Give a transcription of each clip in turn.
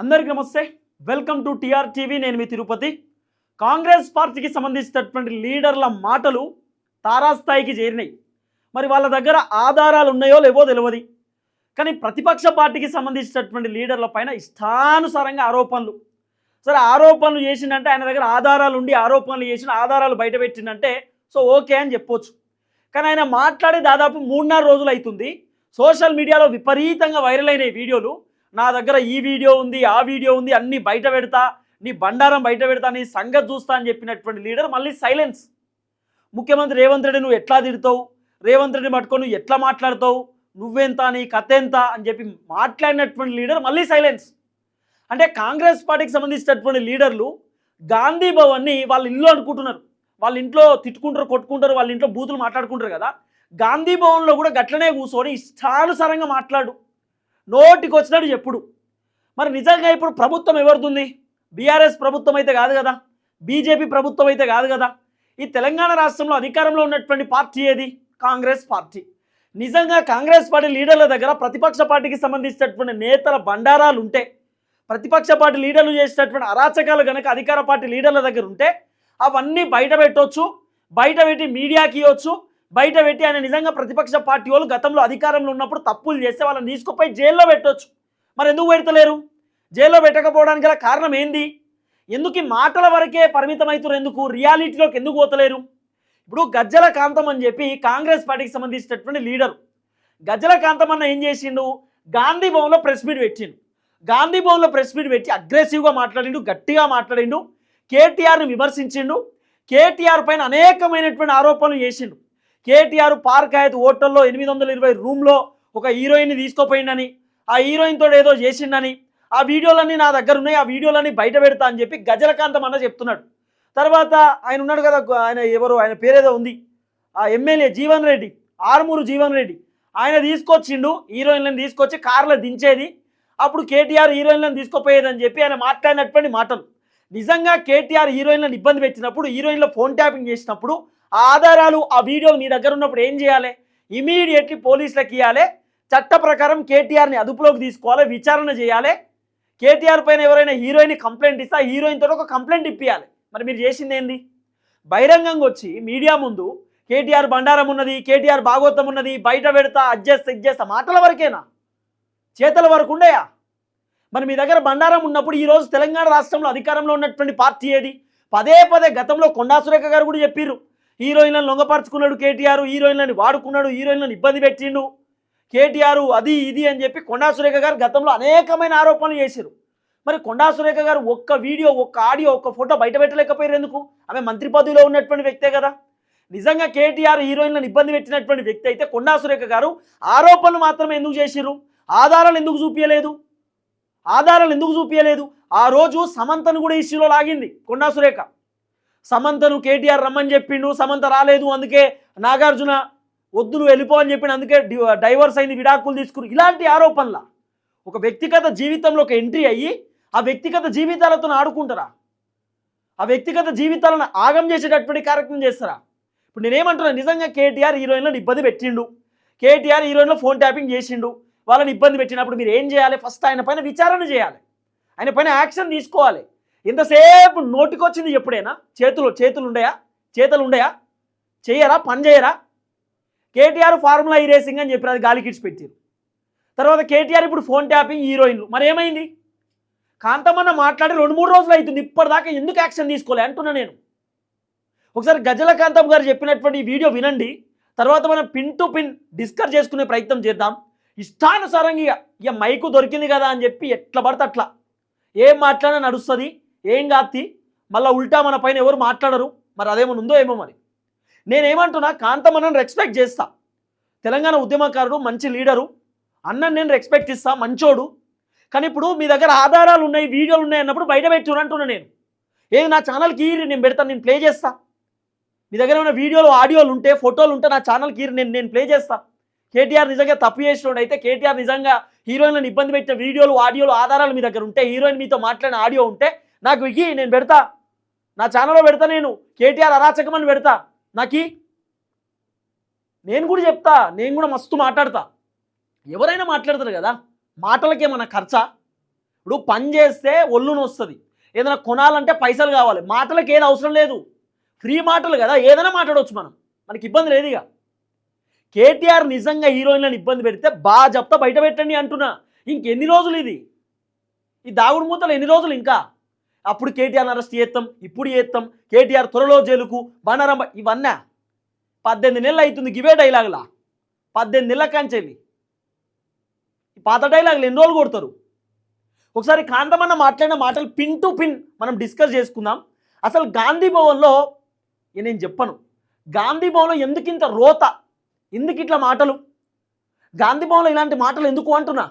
అందరికీ నమస్తే. Welcome to TR TV. నేను మీ తిరుపతి. కాంగ్రెస్ పార్టీకి సంబంధించినటువంటి లీడర్ల మాటలు తారాస్థాయికి చేరినాయి. మరి వాళ్ళ దగ్గర ఆధారాలు ఉన్నాయో లేవో తెలియదు కానీ ప్రతిపక్ష పార్టీకి సంబంధించినటువంటి లీడర్ల పైన ఇష్టానుసారంగా ఆరోపణలు. సరే ఆరోపణలు చేసిందంటే ఆయన దగ్గర ఆధారాలు ఉండి ఆరోపణలు చేసిన ఆధారాలు బయటపెట్టిందంటే సో ఓకే అని చెప్పొచ్చు. కానీ ఆయన మాట్లాడే దాదాపు మూడున్నర రోజులు అవుతుంది. సోషల్ మీడియాలో విపరీతంగా వైరల్ అయిన వీడియోలు. నా దగ్గర ఈ వీడియో ఉంది ఆ వీడియో ఉంది అన్ని బయట పెడతా నీ బండారం బయట పెడతా నీ సంగతి చూస్తా అని చెప్పినటువంటి లీడర్ మళ్ళీ సైలెన్స్. ముఖ్యమంత్రి రేవంత్ రెడ్డి నువ్వు ఎట్లా తిడతావు? రేవంత్ రెడ్డి పట్టుకొని నువ్వు ఎట్లా మాట్లాడతావు? నువ్వెంత నీ కథ ఎంత అని చెప్పి మాట్లాడినటువంటి లీడర్ మళ్ళీ సైలెన్స్. అంటే కాంగ్రెస్ పార్టీకి సంబంధించినటువంటి లీడర్లు గాంధీ భవన్ని వాళ్ళ ఇల్లు అనుకుంటున్నారు. వాళ్ళ ఇంట్లో తిట్టుకుంటారు కొట్టుకుంటారు వాళ్ళ ఇంట్లో బూతులు మాట్లాడుకుంటారు కదా. గాంధీ భవన్లో కూడా గట్లనే కూర్చొని ఇష్టానుసారంగా మాట్లాడు. నోటికి వచ్చినట్టు చెప్పుడు. మరి నిజంగా ఇప్పుడు ప్రభుత్వం ఎవరిది బీఆర్ఎస్ ప్రభుత్వం అయితే కాదు కదా? బీజేపీ ప్రభుత్వం అయితే కాదు కదా? ఈ తెలంగాణ రాష్ట్రంలో అధికారంలో ఉన్నటువంటి పార్టీ ఏది? Congress party. నిజంగా కాంగ్రెస్ పార్టీ లీడర్ల దగ్గర ప్రతిపక్ష పార్టీకి సంబంధించినటువంటి నేతల బండారాలు ఉంటే ప్రతిపక్ష పార్టీ లీడర్లు చేసినటువంటి అరాచకాలు కనుక అధికార పార్టీ లీడర్ల దగ్గర ఉంటే అవన్నీ బయట పెట్టవచ్చు బయట పెట్టి మీడియాకి ఇవ్వచ్చు బయట పెట్టి ఆయన నిజంగా ప్రతిపక్ష పార్టీ వాళ్ళు గతంలో అధికారంలో ఉన్నప్పుడు తప్పులు చేస్తే వాళ్ళని తీసుకుపోయి జైల్లో పెట్టవచ్చు మరి ఎందుకు పెడతలేరు? జైల్లో పెట్టకపోవడానికి గల కారణం ఏంది? ఎందుకు ఈ మాటల వరకే పరిమితమవుతున్నారు ఎందుకు? రియాలిటీలోకి ఎందుకు పోతలేరు? ఇప్పుడు గజ్జల కాంతం అని చెప్పి కాంగ్రెస్ పార్టీకి సంబంధించినటువంటి లీడర్ గజ్జల కాంతం అన్న ఏం చేసిండు? గాంధీ భవన్లో ప్రెస్ మీట్ పెట్టిండు. గాంధీ భవన్లో ప్రెస్ మీట్ పెట్టి అగ్రెసివ్గా మాట్లాడిండు గట్టిగా మాట్లాడిండు కేటీఆర్ని విమర్శించిండు కేటీఆర్ పైన అనేకమైనటువంటి ఆరోపణలు చేసిండు. కేటీఆర్ పార్క్ ఆయత్ హోటల్లో ఎనిమిది వందల ఇరవై రూమ్లో ఒక హీరోయిన్ని తీసుకోపోయిండని ఆ హీరోయిన్ తోడు ఏదో చేసిండని ఆ వీడియోలన్నీ నా దగ్గర ఉన్నాయి ఆ వీడియోలన్నీ బయట పెడతా అని చెప్పి గజలకాంతం అన్న చెప్తున్నాడు. తర్వాత ఆయన ఉన్నాడు కదా ఆయన ఎవరు ఆయన పేరేదో ఉంది. ఆ ఎమ్మెల్యే జీవన్ రెడ్డి ఆరుమూరు జీవన్ రెడ్డి. ఆయన తీసుకొచ్చిండు హీరోయిన్లను తీసుకొచ్చి కార్లో దించేది. అప్పుడు కేటీఆర్ హీరోయిన్లను తీసుకుపోయేదని చెప్పి ఆయన మాట్లాడినటువంటి మాటలు. నిజంగా కేటీఆర్ హీరోయిన్లను ఇబ్బంది పెట్టినప్పుడు హీరోయిన్లో ఫోన్ ట్యాపింగ్ చేసినప్పుడు ఆధారాలు ఆ వీడియోలు మీ దగ్గర ఉన్నప్పుడు ఏం చేయాలి? ఇమీడియట్లీ పోలీసులకు ఇవ్వాలి చట్ట ప్రకారం కేటీఆర్ని అదుపులోకి తీసుకోవాలి విచారణ చేయాలి. కేటీఆర్ పైన ఎవరైనా హీరోయిన్ కంప్లైంట్ ఇస్తే ఆ హీరోయిన్ తోట ఒక కంప్లైంట్ ఇప్పియాలి మరి మీరు చేసింది ఏంది? బహిరంగంగా వచ్చి మీడియా ముందు కేటీఆర్ బండారం ఉన్నది కేటీఆర్ భాగవతం ఉన్నది బయట పెడతా అడ్జస్ట్ ఇచ్చేస్తా మాటల వరకేనా? చేతల వరకు ఉండయా? మరి మీ దగ్గర బండారం ఉన్నప్పుడు ఈరోజు తెలంగాణ రాష్ట్రంలో అధికారంలో ఉన్నటువంటి పార్టీ ఏది? పదే పదే గతంలో కొండా సురేఖ గారు కూడా చెప్పిర్రు. హీరోయిన్లను లొంగపరుచుకున్నాడు కేటీఆర్ హీరోయిన్లని వాడుకున్నాడు హీరోయిన్లను ఇబ్బంది పెట్టిండు. కేటీఆర్ అది ఇది అని చెప్పి కొండా సురేఖ గారు గతంలో అనేకమైన ఆరోపణలు చేశారు మరి కొండా సురేఖ గారు ఒక్క వీడియో ఒక్క ఆడియో ఒక్క ఫోటో బయట పెట్టలేకపోయారు ఎందుకు? ఆమె మంత్రి పదవిలో ఉన్నటువంటి వ్యక్తే కదా. నిజంగా కేటీఆర్ హీరోయిన్లను ఇబ్బంది పెట్టినటువంటి వ్యక్తి అయితే కొండా సురేఖ గారు. ఆరోపణలు మాత్రమే ఎందుకు చేసిర్రు? ఆధారాలు ఎందుకు చూపించలేదు ఆధారాలు ఎందుకు చూపించలేదు ఆ రోజు సమంతను కూడా ఇష్యూలో లాగింది కొండా సురేఖ. సమంతను కేటీఆర్ రమ్మని చెప్పిండు సమంత రాలేదు అందుకే నాగార్జున వద్దు నువ్వు వెళ్ళిపో అని చెప్పిండు అందుకే డైవర్స్ అయింది విడాకులు తీసుకుని ఇలాంటి ఆరోపణల ఒక వ్యక్తిగత జీవితంలో ఒక ఎంట్రీ అయ్యి ఆ వ్యక్తిగత జీవితాలతో ఆడుకుంటారా? ఆ వ్యక్తిగత జీవితాలను ఆగం చేసేటటువంటి కార్యక్రమం చేస్తారా? ఇప్పుడు నేనేమంటున్నా నిజంగా కేటీఆర్ హీరోయిన్లను ఇబ్బంది పెట్టిండు. కేటీఆర్ హీరోయిన్లో ఫోన్ ట్యాపింగ్ చేసిండు. వాళ్ళని ఇబ్బంది పెట్టినప్పుడు మీరు ఏం చేయాలి? ఫస్ట్ ఆయన పైన విచారణ చేయాలి. ఆయన పైన యాక్షన్ తీసుకోవాలి. ఎంతసేపు నోటికొచ్చింది ఎప్పుడైనా? చేతులు చేతులు ఉండయా చేతులు ఉండయా చేయరా? పని చేయరా? కేటీఆర్ ఫార్ములా ఈ రేసింగ్ అని చెప్పి అది గాలికి ఇచ్చి పెట్టారు తర్వాత కేటీఆర్ ఇప్పుడు ఫోన్ ట్యాపింగ్ హీరోయిన్లు. మరి ఏమైంది కాంతమన్న మాట్లాడి రెండు మూడు రోజులు అవుతుంది ఇప్పటిదాకా ఎందుకు యాక్షన్ తీసుకోలే? అంటున్నా నేను. ఒకసారి గజల కాంతం గారు చెప్పినటువంటి వీడియో వినండి. తర్వాత మనం పిన్ టు పిన్ డిస్కస్ చేసుకునే ప్రయత్నం చేద్దాం. ఇష్టానుసారంగా ఇక ఇక మైకు దొరికింది కదా అని చెప్పి ఎట్లా పడితే అట్లా. ఏం మాట్లాడినా నడుస్తుంది. ఏం కాత్తి మళ్ళీ ఉల్టా మన పైన ఎవరు మాట్లాడరు? మరి అదేమో ఉందో ఏమో మరి. నేనేమంటున్నా కాంతమన్నను రెస్పెక్ట్ చేస్తా. తెలంగాణ ఉద్యమకారుడు మంచి లీడరు. అన్నని నేను రెస్పెక్ట్ ఇస్తా మంచోడు. కానీ ఇప్పుడు మీ దగ్గర ఆధారాలు ఉన్నాయి వీడియోలు ఉన్నాయి అన్నప్పుడు బయట పెట్టురు అంటున్నా నేను. ఏది నా ఛానల్కి ఈ నేను పెడతాను నేను ప్లే చేస్తా. మీ దగ్గర ఉన్న వీడియోలు ఆడియోలు ఉంటే ఫోటోలు ఉంటే నా ఛానల్కి ఈ నేను నేను ప్లే చేస్తా. కేటీఆర్ నిజంగా తప్పు చేసినోడు అయితే కేటీఆర్ నిజంగా హీరోయిన్లను ఇబ్బంది పెట్టిన వీడియోలు ఆడియోలు ఆధారాలు మీ దగ్గర ఉంటే హీరోయిన్ మీతో మాట్లాడిన ఆడియో ఉంటే నాకు ఇయ్యి నేను పెడతా. నా ఛానల్లో పెడతా నేను. కేటీఆర్ అరాచకమని పెడతా. నాకి? నేను కూడా చెప్తా. నేను కూడా మస్తు మాట్లాడతా. ఎవరైనా మాట్లాడతారు కదా? మాటలకేమన్నా ఖర్చా? ఇప్పుడు పని చేస్తే ఒళ్ళును వస్తుంది ఏదైనా కొనాలంటే పైసలు కావాలి. మాటలకు ఏది అవసరం లేదు. ఫ్రీ మాటలు కదా? ఏదైనా మాట్లాడవచ్చు మనం. మనకి ఇబ్బంది లేదు ఇక కేటీఆర్ నిజంగా హీరోయిన్లను ఇబ్బంది పెడితే బాగా చెప్తా బయట పెట్టండి అంటున్నా. ఇంకెన్ని రోజులు ఇది? ఈ దాగుడు మూతలు ఎన్ని రోజులు ఇంకా? అప్పుడు కేటీఆర్ అరెస్ట్ చేస్తాం ఇప్పుడు చేస్తాం. కేటీఆర్ త్వరలో జైలుకు బనారం ఇవన్నా? పద్దెనిమిది నెలలు అవుతుంది గివే డైలాగులా? పద్దెనిమిది నెలల కాంచెల్లి పాత డైలాగులు ఎన్ని రోజులు కొడతారు? ఒకసారి కాంతమన్న మాట్లాడిన మాటలు పిన్ టు పిన్ మనం డిస్కస్ చేసుకుందాం. అసలు గాంధీ భవన్లో నేను చెప్పను గాంధీ భవన్లో ఎందుకు ఇంత రోత? ఎందుకు ఇట్లా మాటలు? గాంధీ భవన్లో ఇలాంటి మాటలు ఎందుకు అంటున్నా?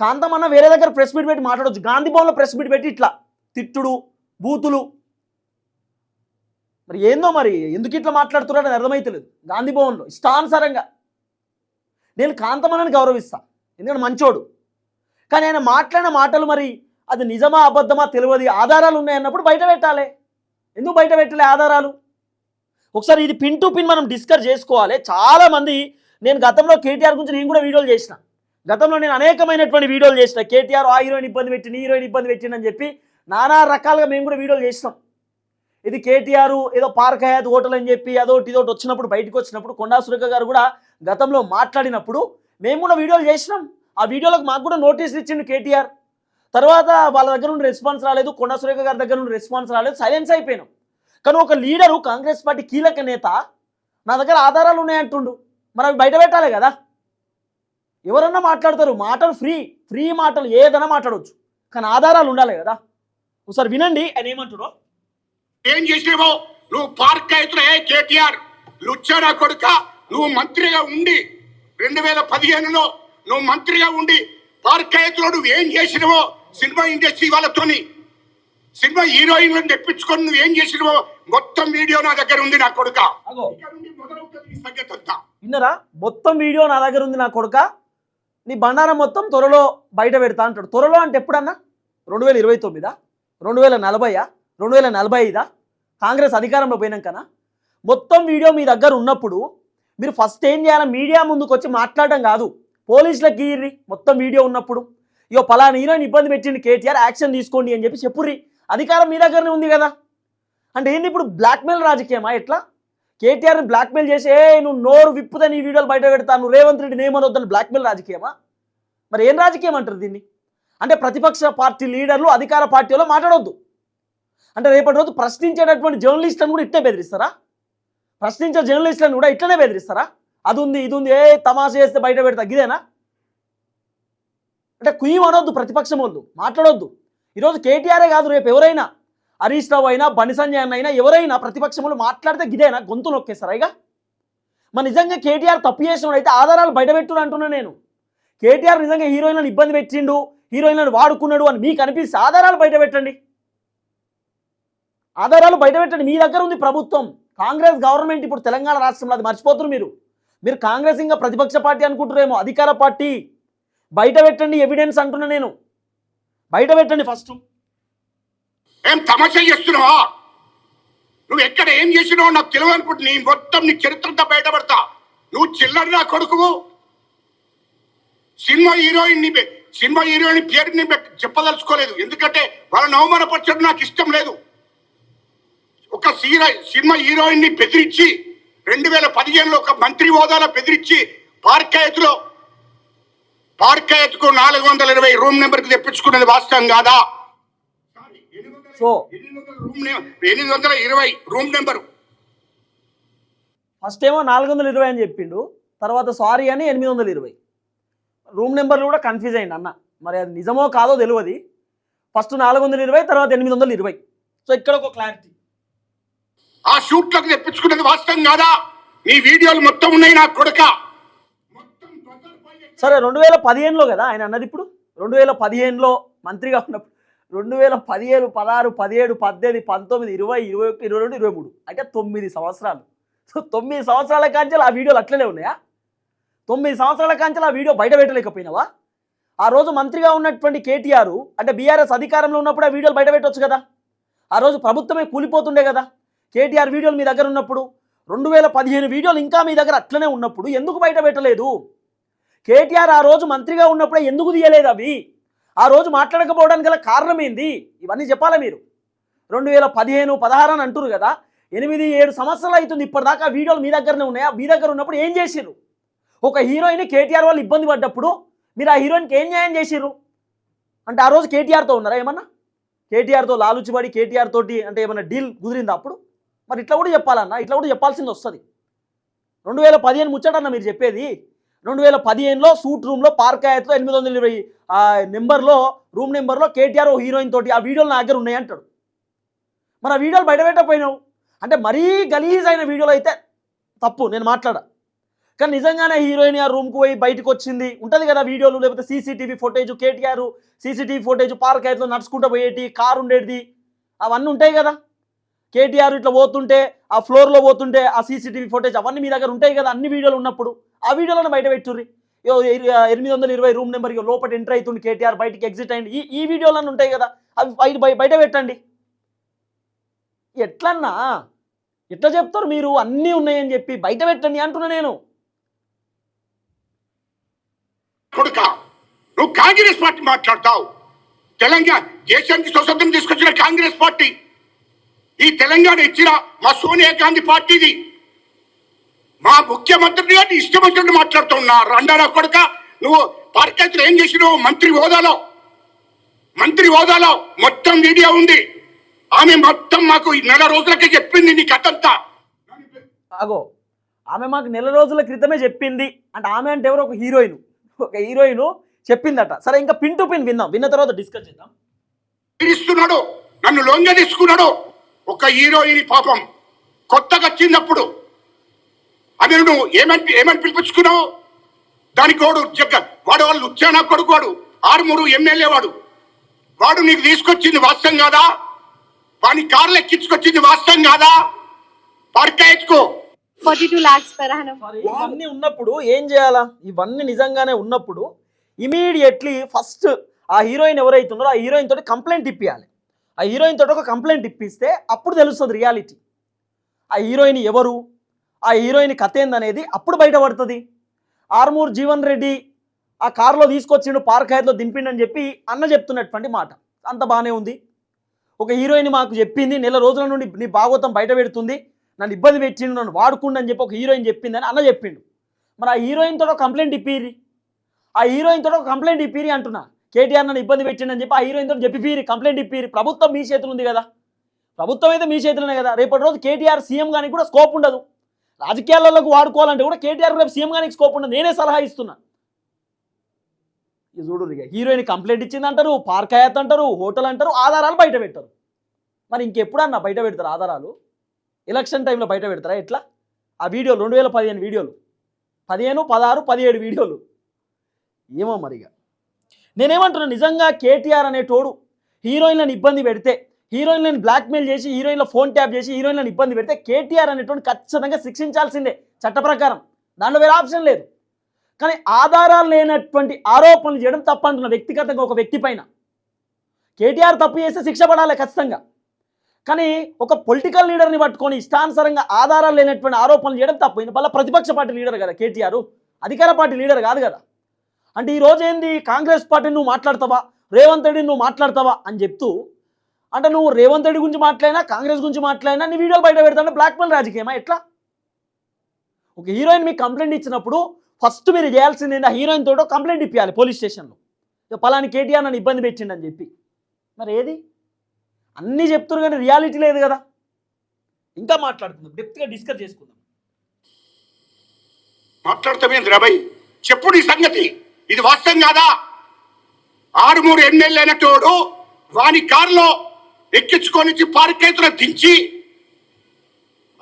కాంతమన్న వేరే దగ్గర ప్రెస్ మీట్ పెట్టి మాట్లాడవచ్చు గాంధీ భవన్లో ప్రెస్ మీట్ పెట్టి ఇట్లా. తిట్టుడు బూతులు. మరి ఏందో మరి? ఎందుకు ఇట్లా మాట్లాడుతున్నారని అర్థమైతలేదు. గాంధీ భవన్లో ఇష్టానుసారంగా. నేను కాంతమనని గౌరవిస్తా. ఎందుకంటే మంచోడు. కానీ ఆయన మాట్లాడిన మాటలు మరి అది నిజమా అబద్ధమా తెలియదు. ఆధారాలు ఉన్నాయన్నప్పుడు బయట పెట్టాలి. ఎందుకు బయట పెట్టలే ఆధారాలు? ఒకసారి ఇది పిన్ టు పిన్ మనం డిస్కస్ చేసుకోవాలి. చాలామంది నేను గతంలో కేటీఆర్ గురించి నేను కూడా వీడియోలు చేసిన. గతంలో నేను అనేకమైనటువంటి వీడియోలు చేసిన. కేటీఆర్ ఆ హీరోయిన్ ఇబ్బంది పెట్టిన హీరోయిన్ ఇబ్బంది పెట్టిందని చెప్పి నానా రకాలుగా మేము కూడా వీడియోలు చేసినాం. ఇది కేటీఆర్ ఏదో పార్క్ హయాత్ హోటల్ అని చెప్పి అదోటి ఇదోటి వచ్చినప్పుడు బయటకు వచ్చినప్పుడు కొండా సురేఖ గారు కూడా గతంలో మాట్లాడినప్పుడు మేము కూడా వీడియోలు చేసినాం. ఆ వీడియోలకు మాకు కూడా నోటీస్ ఇచ్చిండు కేటీఆర్. తర్వాత వాళ్ళ దగ్గర నుండి రెస్పాన్స్ రాలేదు కొండా సురేఖ గారి దగ్గర నుండి రెస్పాన్స్ రాలేదు సైలెన్స్ అయిపోయినాం. కానీ ఒక లీడరు కాంగ్రెస్ పార్టీ కీలక నేత నా దగ్గర ఆధారాలు ఉన్నాయంటుండు మరి అవి బయట పెట్టాలి కదా. ఎవరన్నా మాట్లాడతారు మాటలు ఫ్రీ ఫ్రీ మాటలు ఏదైనా మాట్లాడవచ్చు కానీ ఆధారాలు ఉండాలి కదా. ఒకసారి వినండి ఆయన ఏమంటాడో ఏం చేసినావో? నువ్వు పార్క్ అవుతున్నా కేటీఆర్? లుచ్చానా కొడుక నువ్వు మంత్రిగా ఉండి రెండు వేల పదిహేనులో నువ్వు మంత్రిగా ఉండి పార్క్ అవుతులో నువ్వు ఏం చేసినావో సినిమా ఇండస్ట్రీ వాళ్ళతోని? సినిమా హీరోయిన్లను తెప్పించుకొని నువ్వు ఏం చేసినావో మొత్తం వీడియో నా దగ్గర ఉంది నా కొడుక. విన్నరా? మొత్తం వీడియో నా దగ్గర ఉంది నా కొడుక. నీ బండారం మొత్తం త్వరలో బయట పెడతా అంటాడు. త్వరలో అంటే ఎప్పుడన్నా? రెండు వేల ఇరవై తొమ్మిదా? రెండు వేల నలభైయా? రెండు వేల నలభై ఐదా కాంగ్రెస్ అధికారంలో పోయినాకనా? మొత్తం వీడియో మీ దగ్గర ఉన్నప్పుడు మీరు ఫస్ట్ ఏం చేయాలి? మీడియా ముందుకు వచ్చి మాట్లాడడం కాదు. పోలీసులకు గీర్రి మొత్తం వీడియో ఉన్నప్పుడు. ఇగో పలానా హీరోని ఇబ్బంది పెట్టింది కేటీఆర్ యాక్షన్ తీసుకోండి అని చెప్పి చెప్పుర్రి. అధికారం మీ దగ్గరనే ఉంది కదా. అంటే ఏంది ఇప్పుడు బ్లాక్మెయిల్ రాజకీయమా ఎట్లా? కేటీఆర్ని బ్లాక్మెయిల్ చేసి ఏ నువ్వు నోరు విప్పుదని ఈ వీడియోలు బయట పెడతా నువ్వు రేవంత్ రెడ్డి నేమనొద్దని బ్లాక్మెయిల్ రాజకీయమా? మరి ఏం రాజకీయం అంటారు దీన్ని? అంటే ప్రతిపక్ష పార్టీ లీడర్లు అధికార పార్టీలో మాట్లాడొద్దు. అంటే రేపటి రోజు ప్రశ్నించేటటువంటి జర్నలిస్టులను కూడా ఇట్టే బెదిరిస్తారా? ప్రశ్నించే జర్నలిస్టులను కూడా ఇట్లనే బెదిరిస్తారా? అది ఉంది ఇది ఉంది ఏ తమాషా చేస్తే బయట పెడతా ఇదేనా అంటే కుయ్యం అనొద్దు ప్రతిపక్షం వద్దు మాట్లాడొద్దు. ఈరోజు కేటీఆరే కాదు రేపు ఎవరైనా హరీష్ రావు అయినా బండి సంజయ్ అన్న అయినా ఎవరైనా ప్రతిపక్షంలో మాట్లాడితే గిదేనా? గొంతు నొక్కేస్తారా ఇక? మరి నిజంగా కేటీఆర్ తప్పు చేసినప్పుడు అయితే ఆధారాలు బయట పెట్టుడు అంటున్నా నేను. కేటీఆర్ నిజంగా హీరోయిన్లను ఇబ్బంది పెట్టిండు హీరోయిన్లను వాడుకున్నాడు అని మీకు అనిపిస్తే ఆధారాలు బయట పెట్టండి. ఆధారాలు బయట పెట్టండి. మీ దగ్గర ఉంది ప్రభుత్వం. కాంగ్రెస్ గవర్నమెంట్ ఇప్పుడు తెలంగాణ రాష్ట్రంలో అది మర్చిపోతున్నారు మీరు. మీరు కాంగ్రెస్ ఇంకా ప్రతిపక్ష పార్టీ అనుకుంటారేమో అధికార పార్టీ. బయట పెట్టండి ఎవిడెన్స్ అంటున్నా నేను. బయట పెట్టండి ఫస్ట్ ఏం తమాషా చేస్తున్నావా? నువ్వు ఎక్కడ ఏం చేసినావు నాకు తెలియదు అనుకుంటు నీ మొత్తం నీ చరిత్రంతా బయటపడతా. నువ్వు చిల్లర నా కొడుకువు. సినిమా హీరోయిన్ నీ సినిమా హీరోయిన్ పేరుని పెట్- చెప్పదలుచుకోలేదు. ఎందుకంటే వాళ్ళని అవమానపరచడం నాకు ఇష్టం లేదు. ఒక సీర- సినిమా హీరోయిన్ని బెదిరించి రెండు వేల పదిహేనులో ఒక మంత్రి హోదాలో బెదిరించి పార్కాయత్లో పార్కాయత్కు నాలుగు వందల ఇరవై రూమ్ నెంబర్కి తెప్పించుకున్నది వాస్తవం కాదా? సో ఎనిమిది వందల ఇరవై రూమ్ నెంబరు. ఫస్ట్ ఏమో నాలుగు వందల ఇరవై అని చెప్పిండు తర్వాత సారీ అని ఎనిమిది వందల ఇరవై. రూమ్ నెంబర్లు కూడా కన్ఫ్యూజ్ అయింది అన్న. మరి అది నిజమో కాదో తెలియదు ఫస్ట్ నాలుగు వందల ఇరవై తర్వాత ఎనిమిది వందల ఇరవై. సో ఇక్కడ ఒక క్లారిటీ ఆ షూట్లకు తెప్పించుకున్నది వాస్తవం కాదా? నీ వీడియోలు మొత్తం ఉన్నాయి నా కొడుక. సరే రెండు వేల పదిహేనులో కదా ఆయన అన్నది ఇప్పుడు? రెండు వేల పదిహేనులో మంత్రిగా ఉన్నప్పుడు. రెండు వేల పదిహేను పదహారు పదిహేడు పద్దెనిమిది పంతొమ్మిది ఇరవై ఇరవై ఒకటి ఇరవై రెండు ఇరవై మూడు. అంటే తొమ్మిది సంవత్సరాలు. సో తొమ్మిది సంవత్సరాల కాంచెలు ఆ వీడియోలు అట్లనే ఉన్నాయా? తొమ్మిది సంవత్సరాల కాంచెలు ఆ వీడియో బయట పెట్టలేకపోయినావా? ఆ రోజు మంత్రిగా ఉన్నటువంటి కేటీఆర్ అంటే బీఆర్ఎస్ అధికారంలో ఉన్నప్పుడు ఆ వీడియోలు బయట పెట్టవచ్చు కదా? ఆ రోజు ప్రభుత్వమే కూలిపోతుండే కదా? కేటీఆర్ వీడియోలు మీ దగ్గర ఉన్నప్పుడు రెండు వేల పదిహేను వీడియోలు ఇంకా మీ దగ్గర అట్లనే ఉన్నప్పుడు ఎందుకు బయట పెట్టలేదు? కేటీఆర్ ఆ రోజు మంత్రిగా ఉన్నప్పుడే ఎందుకు తీయలేదు అవి? ఆ రోజు మాట్లాడకపోవడానికి గల కారణం ఏంది? ఇవన్నీ చెప్పాలా మీరు? రెండు వేల పదిహేను పదహారు అని అంటారు కదా? ఎనిమిది ఏడు సంవత్సరాలు అవుతుంది ఇప్పటిదాకా వీడియోలు మీ దగ్గరనే ఉన్నాయా? మీ దగ్గర ఉన్నప్పుడు ఏం చేసిర్రు? ఒక హీరోయిన్ కేటీఆర్ వాళ్ళు ఇబ్బంది పడ్డప్పుడు మీరు ఆ హీరోయిన్కి ఏం న్యాయం చేసిర్రు? అంటే ఆ రోజు కేటీఆర్తో ఉన్నారా ఏమన్నా? కేటీఆర్తో లాలుచిబడి కేటీఆర్ తోటి అంటే ఏమన్నా డీల్ కుదిరిందా అప్పుడు? మరి ఇట్లా కూడా చెప్పాలన్నా ఇట్లా కూడా చెప్పాల్సింది వస్తుంది. రెండు వేల పదిహేను ముచ్చటన్న మీరు చెప్పేది రెండు వేల పదిహేనులో సూట్ రూమ్లో పార్క్ అయ్యతో ఎనిమిది వందల ఇరవై నెంబర్లో రూమ్ నెంబర్లో కేటీఆర్ ఓ హీరోయిన్ తోటి ఆ వీడియోలు నా దగ్గర ఉన్నాయి అంటాడు. మరి ఆ వీడియోలు బయట పెట్టకపోయినావు? అంటే మరీ గలీజ్ అయిన వీడియోలు అయితే తప్పు నేను మాట్లాడా? కానీ నిజంగానే హీరోయిన్ ఆ రూమ్కి పోయి బయటకు వచ్చింది ఉంటుంది కదా వీడియోలు లేకపోతే CCTV footage KTR CCTV footage park అయితే నడుచుకుంటూ పోయేటి కారు ఉండేది అవన్నీ ఉంటాయి కదా. కేటీఆర్ ఇట్లా పోతుంటే ఆ ఫ్లోర్లో పోతుంటే ఆ సీసీటీవీ ఫుటేజ్ అవన్నీ మీ దగ్గర ఉంటాయి కదా అన్ని వీడియోలు ఉన్నప్పుడు. ఆ వీడియోలను బయట పెట్టుర్రి. యో ఎనిమిది వందల ఇరవై రూమ్ నెంబర్ లోపల ఎంటర్ అవుతుంది కేటీఆర్ బయటికి ఎగ్జిట్ అయింది ఈ ఈ వీడియోలన్నీ ఉంటాయి కదా అవి బయట బయట పెట్టండి. ఎట్లన్నా ఎట్లా చెప్తారు మీరు? అన్నీ ఉన్నాయని చెప్పి బయట పెట్టండి అంటున్నా నేను. కొడుక నువ్వు కాంగ్రెస్ పార్టీ మాట్లాడతావు. తెలంగాణ దేశానికి స్వతంత్రం తీసుకొచ్చిన కాంగ్రెస్ పార్టీ. ఈ తెలంగాణ ఇచ్చిన మా సోనియా గాంధీ పార్టీది. మా ముఖ్యమంత్రి అంటే ఇష్టం వచ్చినట్టు మాట్లాడుతున్నా రండారా కొడుక నువ్వు పార్కెత్తులు ఏం చేసినావు? మంత్రి హోదాలో. మంత్రి హోదాలో మొత్తం మీడియా ఉంది. ఆమె మొత్తం మాకు ఈ నెల రోజులకే చెప్పింది నీ కథంతా అగో ఆమె మాకు నెల రోజుల క్రితమే చెప్పింది. అంటే ఆమె అంటే ఎవరు ఒక హీరోయిన్. ఒక హీరోయిన్ చెప్పిందట. సరే ఇంకా పిన్ టు పిన్ విన్నాం విన్న తర్వాత డిస్కస్ చేద్దాం. తీరిస్తున్నాడు నన్ను లొంగ తీసుకున్నాడు. ఒక హీరోయిన్ పాపం. కొత్తగా వచ్చినప్పుడు అది నువ్వు ఏమని ఏమని పిలిపించుకున్నావు? దానికి వాడు జగ్గ. వాడు వాళ్ళు ఉచ్చానా కొడుకు వాడు. ఆరుమూరు ఎమ్మెల్యే వాడు. వాడు నీకు తీసుకొచ్చింది వాస్తవం కాదా? వాని కార్లు ఎక్కించుకొచ్చింది వాస్తవం కాదా? పర్కాయచ్చుకో ఫార్టీ టూ లాక్స్ పర్ ఇవన్నీ ఉన్నప్పుడు ఏం చేయాలా? ఇవన్నీ నిజంగానే ఉన్నప్పుడు ఇమీడియట్లీ ఫస్ట్ ఆ హీరోయిన్ ఎవరైతున్నారో ఆ హీరోయిన్ తోటి కంప్లైంట్ ఇప్పియాలి ఆ హీరోయిన్ తోటి ఒక కంప్లైంట్ ఇప్పిస్తే అప్పుడు తెలుస్తుంది రియాలిటీ ఆ హీరోయిన్ ఎవరు? ఆ హీరోయిన్ కథ ఏందనేది అప్పుడు బయటపడుతుంది. ఆర్మూర్ జీవన్ రెడ్డి ఆ కారులో తీసుకొచ్చిండు పార్క్ హైత్లో దింపిండని చెప్పి అన్న చెప్తున్నటువంటి మాట. అంత బాగానే ఉంది. ఒక హీరోయిన్ మాకు చెప్పింది నెల రోజుల నుండి నీ భాగవతం బయట పెడుతుంది. నన్ను ఇబ్బంది పెట్టిండు నన్ను వాడుకుండు అని చెప్పి ఒక హీరోయిన్ చెప్పిందని అన్న చెప్పిండు. మరి ఆ హీరోయిన్ తోటి కంప్లైంట్ ఇప్పిరి ఆ హీరోయిన్ తోట ఒక కంప్లైంట్ ఇప్పిరి అంటున్నా. కేటీఆర్ నన్ను ఇబ్బంది పెట్టిండని చెప్పి ఆ హీరోయిన్ తోటి చెప్పిపిరి కంప్లైంట్ ఇప్పిరి ప్రభుత్వం మీ చేతులు ఉంది కదా. ప్రభుత్వం అయితే మీ చేతిలోనే కదా. రేపటి రోజు కేటీఆర్ సీఎం గానికి కూడా స్కోప్ ఉండదు. రాజకీయాలలోకి వాడుకోవాలంటే కూడా కేటీఆర్ రేపు సీఎం కానీ స్కోప్ ఉండదు. నేనే సలహా ఇస్తున్నా. ఇది చూడు ఇక. హీరోయిన్ కంప్లైంట్ ఇచ్చింది అంటారు పార్క్ అయ్యాత్ అంటారు హోటల్ అంటారు ఆధారాలు బయట పెట్టారు. మరి ఇంకెప్పుడన్నా బయట పెడతారు ఆధారాలు? ఎలక్షన్ టైంలో బయట పెడతారా? ఎట్లా? ఆ వీడియోలు రెండు వేల పదిహేను వీడియోలు. పదిహేను పదహారు పదిహేడు వీడియోలు. ఏమో మరిగా. నేనేమంటున్నా నిజంగా కేటీఆర్ అనేటోడు హీరోయిన్లను ఇబ్బంది పెడితే హీరోయిన్లను బ్లాక్మెయిల్ చేసి హీరోయిన్ల ఫోన్ ట్యాప్ చేసి హీరోయిన్లను ఇబ్బంది పెడితే కేటీఆర్ అనేటువంటి ఖచ్చితంగా శిక్షించాల్సిందే. చట్ట ప్రకారం. దాంట్లో వేరే ఆప్షన్ లేదు. కానీ ఆధారాలు లేనటువంటి ఆరోపణలు చేయడం తప్పంటున్న వ్యక్తిగతంగా ఒక వ్యక్తి పైన. కేటీఆర్ తప్పు చేస్తే శిక్ష పడాలి ఖచ్చితంగా. కానీ ఒక పొలిటికల్ లీడర్ని పట్టుకొని ఇష్టానుసారంగా ఆధారాలు లేనటువంటి ఆరోపణలు చేయడం తప్పు. మళ్ళీ ప్రతిపక్ష పార్టీ లీడర్ కదా కేటీఆర్. అధికార పార్టీ లీడర్ కాదు కదా. అంటే ఈ ఏంది? కాంగ్రెస్ పార్టీ నువ్వు మాట్లాడతావా? రేవంత్ రెడ్డి నువ్వు మాట్లాడతావా? అని చెప్తూ అంటే నువ్వు రేవంత్ రెడ్డి గురించి మాట్లాడినా కాంగ్రెస్ గురించి మాట్లాడినా నీ వీడియోలు బయట పెడతాంటే బ్లాక్మెయిల్ రాజకీయమా? ఎట్లా? ఒక హీరోయిన్ మీకు కంప్లైంట్ ఇచ్చినప్పుడు ఫస్ట్ మీరు చేయాల్సింది ఆ హీరోయిన్ తోటో కంప్లైంట్ ఇప్పించాలి పోలీస్ స్టేషన్లో ఇక పలాని కేటీఆర్ నన్ను ఇబ్బంది పెట్టిండని చెప్పి. మరి ఏది? అన్నీ చెప్తున్నారు కానీ రియాలిటీ లేదు కదా. ఇంకా మాట్లాడుకుందాం డెప్త్గా డిస్కస్ చేసుకుందాం. మాట్లాడతామేంద్ర రాబాయ్ చెప్పు నీ సంగతి. ఇది వాస్తవం కాదా? ఆరుమూరు ఎమ్మెల్యే అయినటోడు వాని కారులో ఎక్కించుకొని పారికేతులు దించి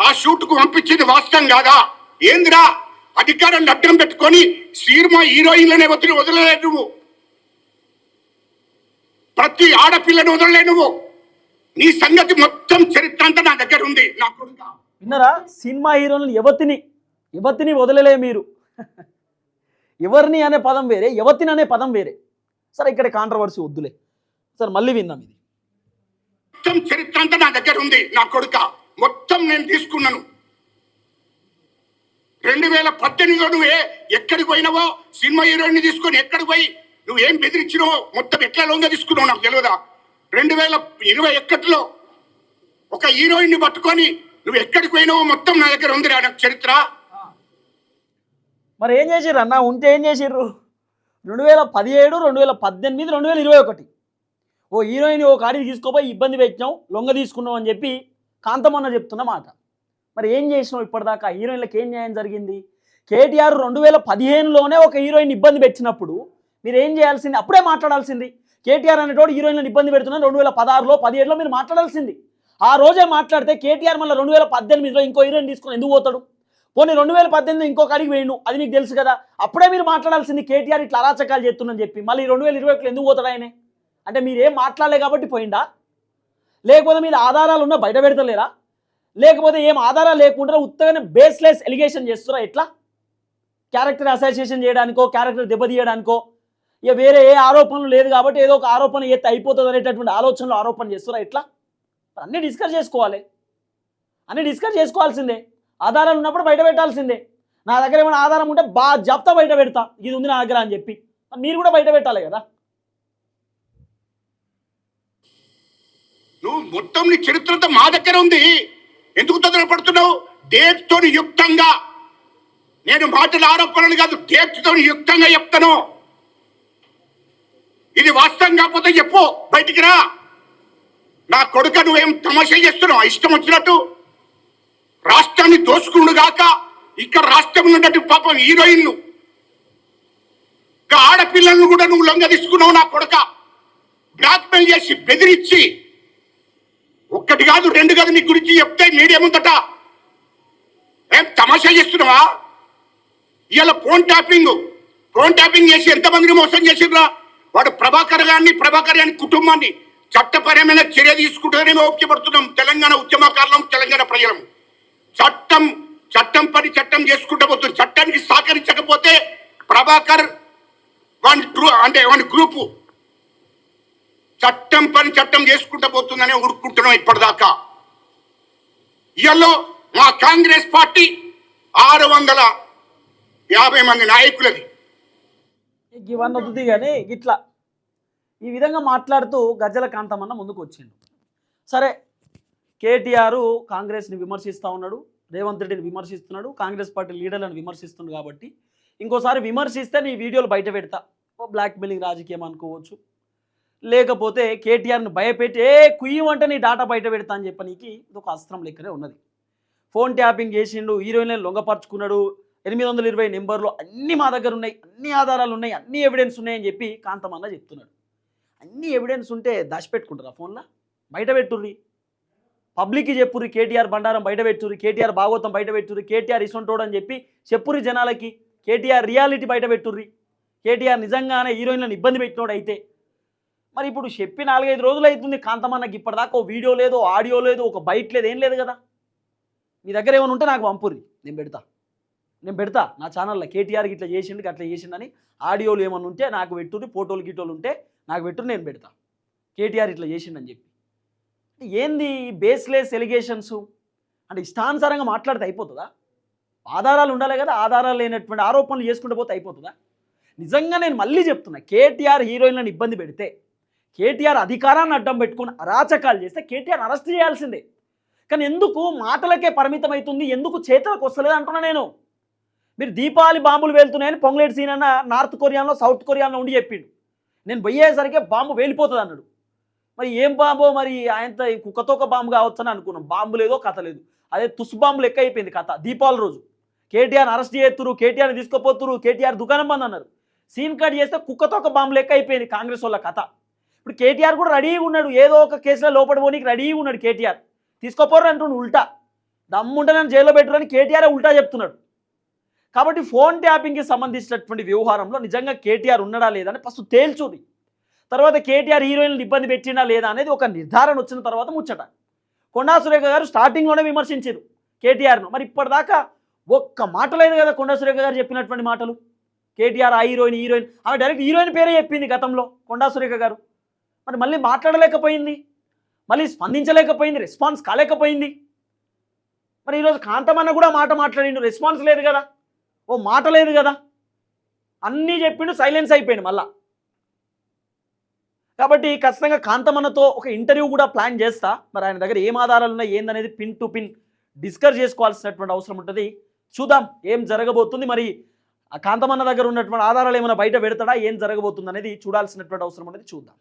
ఆ షూట్కు పంపించింది వాస్తవం కాదా? ఏందిరా? అధికారం అడ్డం పెట్టుకొని సినిమా హీరోయిన్లనే వదిలి వదలలే నువ్వు. ప్రతి ఆడపిల్లను వదలలే నువ్వు. నీ సంగతి మొత్తం చరిత్ర అంతా నా దగ్గర ఉంది. నా కొడుకా. విన్నారా? సినిమా హీరోలను యువతిని యువతిని వదలలే మీరు. ఎవరిని అనే పదం వేరే యువతిని అనే పదం వేరే. సరే ఇక్కడ కాంట్రవర్సీ వద్దులే. సరే మళ్ళీ విందాం ఇది. మొత్తం చరిత్ర అంతా నా దగ్గర ఉంది నా కొడుక. మొత్తం నేను తీసుకున్నాను. రెండు వేల పద్దెనిమిదిలో నువ్వే ఎక్కడికి పోయినావో? సినిమా హీరోయిన్ తీసుకొని ఎక్కడికి పోయి? నువ్వేం బెదిరించినావో? మొత్తం ఎట్లా లొంగ తీసుకున్నావు నాకు తెలియదా? రెండు వేల ఇరవై ఒకటిలో ఒక హీరోయిన్ని పట్టుకొని నువ్వు ఎక్కడికి పోయినావో మొత్తం నా దగ్గర ఉంది నాకు చరిత్ర. మరి ఏం చేసిర్రు అన్న? ఉంటే ఏం చేసిర్రు? రెండు వేల పదిహేడు రెండు వేల పద్దెనిమిది రెండు వేల ఇరవై ఒకటి. ఓ హీరోయిన్ ఓ కాడికి తీసుకోపోయి ఇబ్బంది పెట్టినాం లొంగ తీసుకున్నాం అని చెప్పి కాంతమన్న చెప్తున్న మాట. మరి ఏం చేసినావు ఇప్పటిదాకా? హీరోయిన్లకు ఏం న్యాయం జరిగింది? కేటీఆర్ రెండు వేల పదిహేనులోనే ఒక హీరోయిన్ ఇబ్బంది పెట్టినప్పుడు మీరు ఏం చేయాల్సింది? అప్పుడే మాట్లాడాల్సింది. కేటీఆర్ అనేటోడు హీరోయిన్లను ఇబ్బంది పెడుతున్నాను రెండు వేల పదహారులో పదిహేడులో మీరు మాట్లాడాల్సింది. ఆ రోజే మాట్లాడితే కేటీఆర్ మళ్ళీ రెండు వేల పద్దెనిమిదిలో ఇంకో హీరోయిన్ తీసుకొని ఎందుకు పోతాడు? పోనీ రెండు వేల పద్దెనిమిది ఇంకొక అడిగి వేయండు. అది మీకు తెలుసు కదా. అప్పుడే మీరు మాట్లాడాల్సింది కేటీఆర్ ఇట్లా అరాచకాలు చేస్తుందని చెప్పి. మళ్ళీ రెండు వేల ఇరవై ఒకటిలో ఎందుకు పోతాడు ఆయనే? అంటే మీరు ఏం మాట్లాడలే కాబట్టి పోయిందా లేకపోతే మీరు ఆధారాలు ఉన్నా బయట పెడతలేరా? లేకపోతే ఏం ఆధారాలు లేకుండా ఉత్తగానే బేస్లెస్ ఎలిగేషన్ చేస్తురా ఎట్లా? క్యారెక్టర్ అసోసియేషన్ చేయడానికో క్యారెక్టర్ దెబ్బతీయడానికో ఇక వేరే ఏ ఆరోపణలు లేదు కాబట్టి ఏదో ఒక ఆరోపణ ఎత్తి అయిపోతుంది అనేటటువంటి ఆలోచనలు ఆరోపణ చేస్తారా ఎట్లా? అన్నీ డిస్కస్ చేసుకోవాలి. అన్నీ డిస్కస్ చేసుకోవాల్సిందే. ఆధారాలు ఉన్నప్పుడు బయట పెట్టాల్సిందే. నా దగ్గర ఏమైనా ఆధారం ఉంటే బా జప్తా బయట పెడతా. ఇది ఉంది నా దగ్గర అని చెప్పి. మీరు కూడా బయట పెట్టాలి కదా. నువ్వు మొత్తం నీ చరిత్రతో మా దగ్గర ఉంది. ఎందుకు తొందరపడుతున్నావు డేట్తో యుక్తంగా. నేను మాటల ఆరోపణలు కాదు డేట్తో యుక్తంగా చెప్తాను. ఇది వాస్తవం కాకపోతే చెప్పు బయటికి రా. నా కొడుక నువ్వేం తమాషా చేస్తున్నావు? ఇష్టం వచ్చినట్టు రాష్ట్రాన్ని దోసుకుండు గాక ఇక్కడ రాష్ట్రం ఉన్నట్టు పాపం హీరోయిన్లు. ఇంకా ఆడపిల్లలను కూడా నువ్వు లొంగ తీసుకున్నావు నా కొడుక. బ్లాక్మెయిల్ చేసి బెదిరించి. ఒక్కటి కాదు రెండు కాదు నీ గురించి చెప్తే మీడియా ముందట. ఏం తమాషా చేస్తున్నావా? ఇవాళ ఫోన్ ట్యాపింగ్. ఫోన్ ట్యాపింగ్ చేసి ఎంతమందిని మోసం చేసిండ్రా? వాడు ప్రభాకర్ గారిని ప్రభాకర్ గారి కుటుంబాన్ని చట్టపరమైన చర్య తీసుకుంటేనే ఓపికపడుతున్నాం. తెలంగాణ ఉద్యమకారులం తెలంగాణ ప్రజలం. చట్టం చట్టం పని చట్టం చేసుకుంటూ పోతుంది. చట్టానికి సహకరించకపోతే ప్రభాకర్ వాని గ్రూ- అంటే వాని గ్రూపు చట్టం పని చట్టం చేసుకుంటూ పోతుందని ఉడుకుంటున్నాం ఇప్పటిదాకా. ఇయల్లో మా కాంగ్రెస్ పార్టీ ఆరు వందల యాభై మంది నాయకులది. ఇవన్నీ వద్దుది కానీ ఇట్లా ఈ విధంగా మాట్లాడుతూ గజ్జల కాంతమన్న ముందుకు వచ్చిండు. సరే కేటీఆర్ కాంగ్రెస్ని విమర్శిస్తూ ఉన్నాడు రేవంత్ రెడ్డిని విమర్శిస్తున్నాడు కాంగ్రెస్ పార్టీ లీడర్లను విమర్శిస్తున్నాడు కాబట్టి ఇంకోసారి విమర్శిస్తే నీ వీడియోలు బయట పెడతా. ఓ రాజకీయం అనుకోవచ్చు. లేకపోతే కేటీఆర్ని భయపెట్టి ఏ కుయ్యం అంటే నీ డాటా బయట పెడతా అని చెప్పనీకి ఇది ఒక అస్త్రం లెక్కనే ఉన్నది. ఫోన్ ట్యాపింగ్ చేసిండు హీరోయిన్లను లొంగపరుచుకున్నాడు ఎనిమిది వందల ఇరవై నెంబర్లు అన్నీ మా దగ్గర ఉన్నాయి అన్ని ఆధారాలు ఉన్నాయి అన్ని ఎవిడెన్స్ ఉన్నాయని చెప్పి కాంతమన్న చెప్తున్నాడు. అన్ని ఎవిడెన్స్ ఉంటే దాచిపెట్టుకుంటారా ఫోన్లో? బయట పెట్టుర్రి. పబ్లిక్కి చెప్పుర్రి కేటీఆర్ బండారం బయట పెట్టుర్రి కేటీఆర్ భాగవతం బయట పెట్టుర్రి కేటీఆర్ ఇసొంటోడు అని చెప్పి చెప్పుర్రి జనాలకి కేటీఆర్ రియాలిటీ బయట పెట్టుర్రి. కేటీఆర్ నిజంగానే హీరోయిన్లను ఇబ్బంది పెట్టినోడు అయితే. మరి ఇప్పుడు చెప్పి నాలుగైదు రోజులు అవుతుంది కాంతమన్నకి ఇప్పటిదాకా ఓ వీడియో లేదు ఆడియో లేదు ఒక బైట్ లేదు ఏం లేదు కదా. మీ దగ్గర ఏమైనా ఉంటే నాకు పంపుర్రి నేను పెడతా. నేను పెడతా. నా ఛానల్లో కేటీఆర్కి ఇట్లా చేసిండు అట్లా చేసిండని ఆడియోలు ఏమన్నా ఉంటే నాకు పెట్టుర్రి ఫోటోలు గిటోలు ఉంటే నాకు పెట్టు నేను పెడతా. కేటీఆర్ ఇట్లా చేసిండని చెప్పి. ఏంది బేస్లెస్ ఎలిగేషన్స్ అంటే ఇష్టానుసారంగా మాట్లాడితే అయిపోతుందా? ఆధారాలు ఉండాలి కదా ఆధారాలు లేనటువంటి ఆరోపణలు చేసుకుంటూ పోతే అయిపోతుందా? నిజంగా నేను మళ్ళీ చెప్తున్నా కేటీఆర్ హీరోయిన్లను ఇబ్బంది పెడితే కేటీఆర్ అధికారాన్ని అడ్డం పెట్టుకుని అరాచకాలు చేస్తే కేటీఆర్ అరెస్ట్ చేయాల్సిందే. కానీ ఎందుకు మాటలకే పరిమితం అవుతుంది ఎందుకు చేతులకు వస్తలేదు అంటున్నా నేను. మీరు దీపావళి బాంబులు వెళ్తున్నాయని పొంగులేటి సీన్ అన్న నార్త్ కొరియాలో సౌత్ కొరియాలో ఉండి చెప్పిండు. నేను పోయేసరికి బాంబు వెళ్ళిపోతుంది అన్నాడు. మరి ఏం బాంబో మరి ఆయనతో ఈ కుక్కతోక బాంబు కావచ్చు అని అనుకున్నాం. బాంబు లేదో కథ లేదు. అదే తుసు బాంబు లెక్క అయిపోయింది కథ. దీపావళి రోజు. కేటీఆర్ అరెస్ట్ చేస్తురు కేటీఆర్ తీసుకుపోతురు కేటీఆర్ దుకాణం బంద్ అన్నారు. సీన్ కట్ చేస్తే కుక్కతోక బాంబు లెక్క అయిపోయింది కాంగ్రెస్ వాళ్ళ కథ. ఇప్పుడు కేటీఆర్ కూడా రెడీగా ఉన్నాడు. ఏదో ఒక కేసులో లోపడి పోనీకి రెడీగా ఉన్నాడు కేటీఆర్. తీసుకోపోరు అంటుండు ఉల్టా. దమ్ముంటే నన్ను జైల్లో పెట్టురని కేటీఆర్ ఉల్టా చెప్తున్నాడు. కాబట్టి ఫోన్ ట్యాపింగ్కి సంబంధించినటువంటి వ్యవహారంలో నిజంగా కేటీఆర్ ఉన్నాడా లేదా అని ఫస్ట్ తేల్చుది. తర్వాత కేటీఆర్ హీరోయిన్లు ఇబ్బంది పెట్టినా లేదా అనేది ఒక నిర్ధారణ వచ్చిన తర్వాత ముచ్చట. కొండా సురేఖ గారు స్టార్టింగ్లోనే విమర్శించారు కేటీఆర్ను. మరి ఇప్పటిదాకా ఒక్క మాట లేదు కదా కొండా సురేఖ గారు చెప్పినటువంటి మాటలు. కేటీఆర్ ఆ హీరోయిన్ హీరోయిన్ ఆమె డైరెక్ట్ హీరోయిన్ పేరే చెప్పింది గతంలో కొండా సురేఖ గారు. మరి మళ్ళీ మాట్లాడలేకపోయింది. మళ్ళీ స్పందించలేకపోయింది రెస్పాన్స్ కాలేకపోయింది. మరి ఈరోజు కాంతమన్న కూడా మాట మాట్లాడిండు రెస్పాన్స్ లేదు కదా. ఓ మాట లేదు కదా. అన్నీ చెప్పిండు సైలెన్స్ అయిపోయింది మళ్ళా. కాబట్టి ఖచ్చితంగా కాంతమన్నతో ఒక ఇంటర్వ్యూ కూడా ప్లాన్ చేస్తా. మరి ఆయన దగ్గర ఏం ఆధారాలు ఉన్నాయి ఏందనేది పిన్ టు పిన్ డిస్కస్ చేసుకోవాల్సినటువంటి అవసరం ఉంటుంది. చూద్దాం ఏం జరగబోతుంది. మరి ఆ కాంతమన్న దగ్గర ఉన్నటువంటి ఆధారాలు ఏమైనా బయట పెడతాడా ఏం జరగబోతుంది అనేది చూడాల్సినటువంటి అవసరం అనేది చూద్దాం.